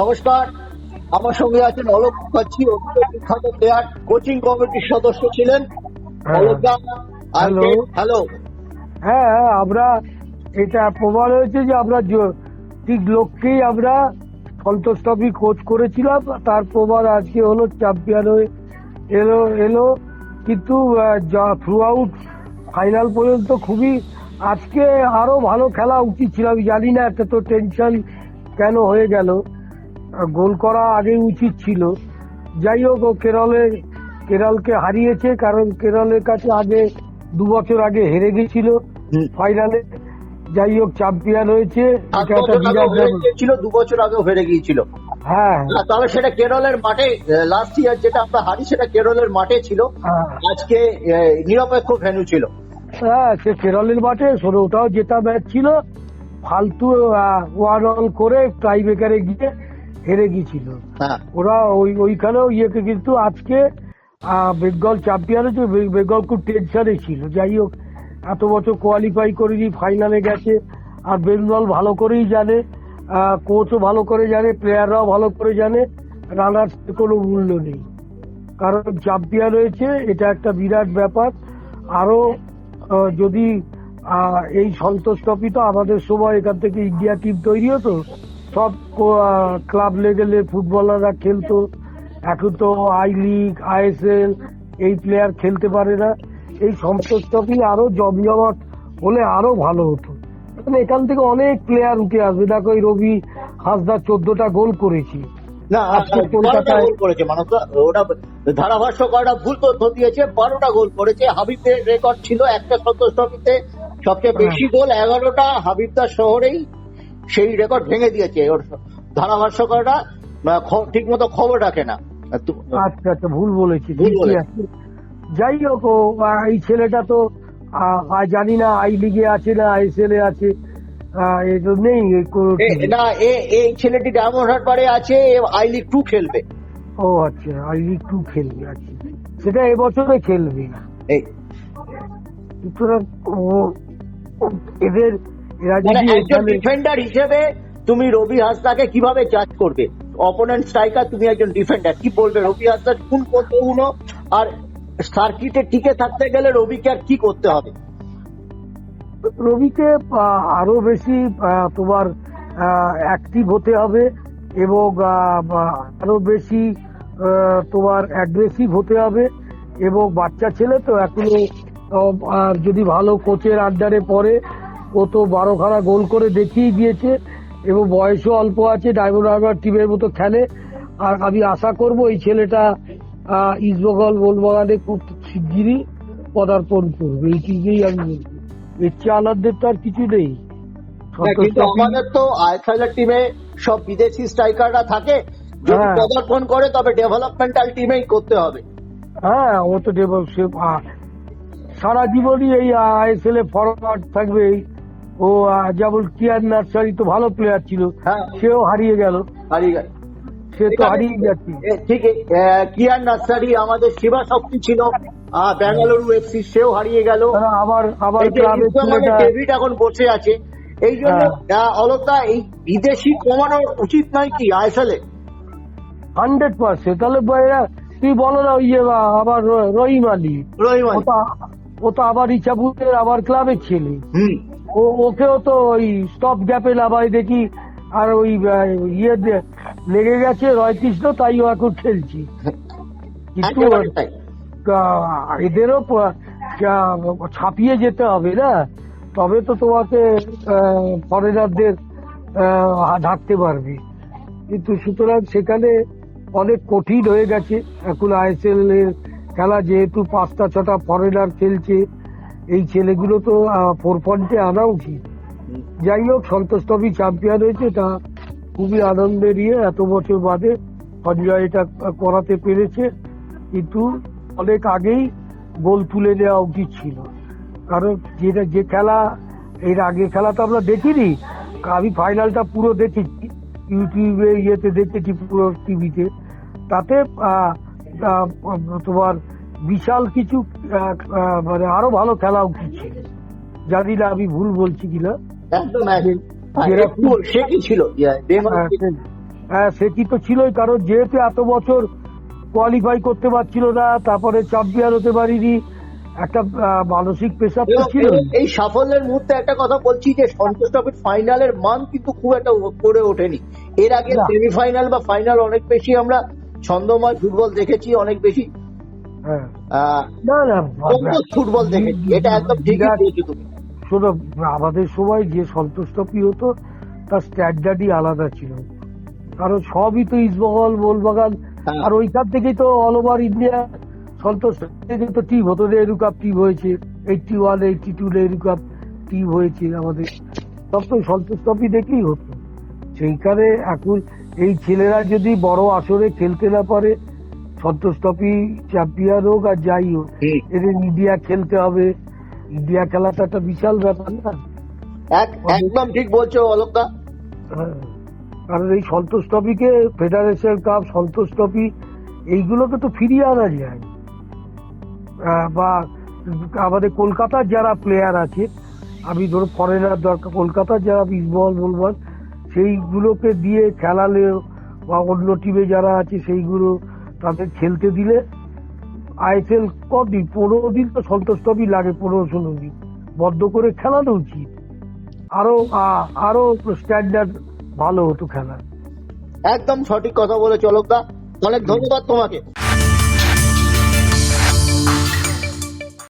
নমস্কার আমার সঙ্গে আছেন অলোক মুখার্জি বিখ্যাত প্লেয়ার কোচিং কমিটির সদস্য ছিলেন। হ্যাঁ। হ্যালো হ্যাঁ হ্যাঁ, আমরা এটা প্রমাণ হয়েছে যে আমরা ঠিক লোককেই আমরা সন্তোষ ট্রফি কোচ করেছিলাম তার প্রমাণ আজকে হলো চ্যাম্পিয়ন হয়ে এলো এলো। কিন্তু থ্রু আউট ফাইনাল পর্যন্ত খুবই আজকে আরও ভালো খেলা উচিত ছিল আমি জানি না এত তো টেনশন কেন হয়ে গেল। গোল করা আগে উচিত ছিল। যাই হোক ও কেরলে কেরলকে হারিয়েছে কারণ কেরলের কাছে আগে দু বছর আগে হেরে গেছিল ফাইনালে। যাই হোক চ্যাম্পিয়ন হয়েছে। গিয়েছিল দু বছর আগেও হেরে গিয়েছিল। হ্যাঁ। তবে সেটা কেরলের মাঠে লাস্ট ইয়ার যেটা আমরা হারি সেটা কেরলের মাঠে ছিল। হ্যাঁ। আজকে নিরপেক্ষ ভেন্যু ছিল। হ্যাঁ সে কেরলের মাঠে ওটাও জেতা ম্যাচ ছিল। ফালতু ওয়ান অল করে টাই ব্রেকারে গিয়ে হেরে গিয়েছিল। হ্যাঁ। ওরা ওই ওইখানেও ইয়েকে কিন্তু আজকে বেঙ্গল চ্যাম্পিয়ন হচ্ছে বেঙ্গল খুব টেনশনে ছিল। যাই হোক এত বছর কোয়ালিফাই করেনি ফাইনালে গেছে। আর বেঙ্গল ভালো করেই জানে কোচও ভালো করে জানে প্লেয়াররাও ভালো করে জানে রানার্স কোনো মূল্য নেই। কারণ চ্যাম্পিয়ন হয়েছে এটা একটা বিরাট ব্যাপার। আরও আহ, যদি এই সন্তোষ ট্রফি তো আমাদের সময় এখান থেকে ইন্ডিয়া টিম তৈরি হতো সব ক্লাব লেভেলে ফুটবলাররা খেলতো। এখন তো আই লিগ আইএসএল এই প্লেয়ার খেলতে পারে না। এই সন্তোষ ট্রফি আরও জমজমাট হলে আরও ভালো হতো। মানে এখান থেকে অনেক প্লেয়ার উঠে আসবে। দেখো এই রবি হাসদা চোদ্দটা গোল করেছি। না আজকে গোল করেছে মানুষ ওটা ধারাভাষ্যকাররা ভুল তথ্য দিয়েছে বারোটা গোল করেছে। হাবিবের রেকর্ড ছিল একটা সন্তোষ ট্রফিতে। সবচেয়ে হ্যাঁ। বেশি গোল এগারোটা হাবিবদার শহরেই। সেই রেকর্ড ভেঙে দিয়েছে। ওর ধারাভাষ্যকাররা ঠিক মতো খবর রাখে না। আচ্ছা আচ্ছা ভুল বলেছি। যাই হোক এই ছেলেটা তো জানি না আই লিগে আছে না আইএসএল এ আছে। নেই। না এই ছেলেটি ডায়মন্ড হারবারে আছে আই লিগ টু খেলবে। ও আচ্ছা আই লিগ টু খেলবে আচ্ছা। সেটা এবছরে খেলবে এই সুতরাং এদের একজন ডিফেন্ডার হিসেবে তুমি রবি হাসদাকে কীভাবে চার্জ করবে? অপোনেন্ট স্ট্রাইকার তুমি একজন ডিফেন্ডার কি বলবে? রবি হাসদার কোন কতগুলো আর সার্কিটে টিকে থাকতে গেলে রবিকে আর কি করতে হবে? রবিকে আরও বেশি তোমার অ্যাক্টিভ হতে হবে এবং আরও বেশি তোমার অ্যাগ্রেসিভ হতে হবে এবং বাচ্চা ছেলে তো এখনও আর যদি ভালো কোচের আন্ডারে পড়ে ও তো বারোখানা গোল করে দেখিয়ে দিয়েছে এবং বয়সও অল্প আছে ডায়মন্ড হারবার টিমের মতো খেলে। আর আমি আশা করব এই ছেলেটা আহ, ইস্টবেঙ্গল মোহনবাগানে খুব শিগগিরই পদার্পণ করবে। এই চিজেই আমি বলব। এর চেয়ে আলাদের তো আর কিছু নেই। কিন্তু আমাদের তো আইএসএল টিমে সব বিদেশি স্ট্রাইকাররা থাকে। যদি হ্যাঁ। পদার্পণ করে তবে ডেভেলপমেন্টাল টিমেই করতে হবে। হ্যাঁ ও তো সে সারা জীবনই এই আইএসএল এ ফরওয়ার্ড থাকবে এই। ও যেমন কিয়ার নার্সারি তো ভালো প্লেয়ার ছিল। হ্যাঁ। সেও হারিয়ে গেল। হারিয়ে গেছে সে তো হারিয়ে যাচ্ছে। ঠিক কিয়ার নার্সারি আমাদের শিবা শক্তি ছিল। বেঙ্গালুরু এফসি সেও হারিয়ে গেল। আবার আবার ডেভিড এখন বসে আছে। এই জন্য হ্যাঁ। আহ, এই বিদেশি কমানো উচিত নয় কি আইএসএলে হান্ড্রেড পার্সেন্ট। তাহলে তুই বলো না ইয়ে আবার রহিম আলী। তো ও তো আবার ইচ্ছাপুরের আবার ক্লাবের ছেলে। হুম। ও ওকেও তো ওই স্টপ গ্যাপে লাভাই দেখি। আর ওই ইয়ে লেগে গেছে রয়কৃষ্ণ তাই ও এখন খেলছি। কিন্তু এদেরও ছাপিয়ে যেতে হবে না। তবে তো তোমাকে ফরেনারদের ঢাকতে পারবে। কিন্তু সুতরাং সেখানে অনেক কঠিন হয়ে গেছে। এখন আইএসএল এর খেলা যেহেতু পাঁচটা ছটা ফরেনার খেলছে এই ছেলেগুলো তো ফোর পয়েন্টে আনা উচিত। যাই হোক, সন্তোষ ট্রফি চ্যাম্পিয়ন হয়েছে তা খুবই আনন্দের ইয়ে এত বছর বাদে সঞ্জয় এটা করাতে পেরেছে। কিন্তু অনেক আগেই গোল তুলে নেওয়া উচিত ছিল। কারণ যেটা, যে খেলা, এর আগে খেলা তো আমরা দেখিনি। আমি ফাইনালটা পুরো দেখেছি, ইউটিউবে ইয়েতে দেখেছি পুরো টিভিতে। তাতে তোমার বিশাল কিছু মানে আরও ভালো খেলা ছিল জানি না আমি ভুল বলছি কিনা। হ্যাঁ, সে কি ছিল? হ্যাঁ, থেকে- সে- হ্যাঁ সেটি তো ছিলই কারণ যেহেতু এত বছর কোয়ালিফাই করতে পারছিল না তারপরে চ্যাম্পিয়ন হতে পারিনি একটা মানসিক প্রেশার তো ছিল। এই সাফল্যের মুহূর্তে একটা কথা বলছি যে সন্তোষ ট্রফির ফাইনালের মান কিন্তু খুব একটা করে ওঠেনি। এর আগে সেমিফাইনাল বা ফাইনাল অনেক বেশি আমরা ছন্দময় ফুটবল দেখেছি অনেক বেশি না না ফুটবল দেখেছি এটা একদম ঠিকই বলেছ তুমি। শোনো আমাদের সময় যে সন্তোষ ট্রফি হতো তার স্ট্যান্ডার্ডই আলাদা ছিল। কারণ সবই তো ইস্টবেঙ্গল মোহনবাগান হ্যাঁ। আর ওইখান থেকেই তো অল ওভার ইন্ডিয়া সন্তোষ থেকে তো টিম হতো নেহরু কাপ টিম হয়েছে eighty one eighty two Nehru Cup team হয়েছে আমাদের। সব তো সন্তোষ ট্রফি দেখেই হতো। সেইখানে এখন এই ছেলেরা যদি বড় আসরে খেলতে না পারে সন্তোষ ট্রফি চ্যাম্পিয়ন হোক আর যাই হোক এদের ইন্ডিয়া খেলতে হবে। ইন্ডিয়া খেলাটা একটা বিশাল ব্যাপার না? একদম ঠিক বলছো অলোকদা হ্যাঁ। কারণ এই সন্তোষ ট্রফিকে ফেডারেশন কাপ সন্তোষ ট্রফি এইগুলোকে তো ফিরিয়ে আনা যায়। বা আমাদের কলকাতার যারা প্লেয়ার আছে আমি ধরো ফরেনার দরকার কলকাতার যারা ইস্টবল বলবল সেইগুলোকে দিয়ে খেলালে বা অন্য টিমে যারা আছে সেইগুলো তাদের খেলতে দিলে আইএসএল কদিন পনেরো দিন তো সন্তোষ ট্রফি লাগে পনেরো ষোলো দিন। বদ্ধ করে খেলানো উচিত। আরও আরও স্ট্যান্ডার্ড ভালো হতো খেলা একদম সঠিক কথা বলে চলোদা অনেক ধন্যবাদ তোমাকে।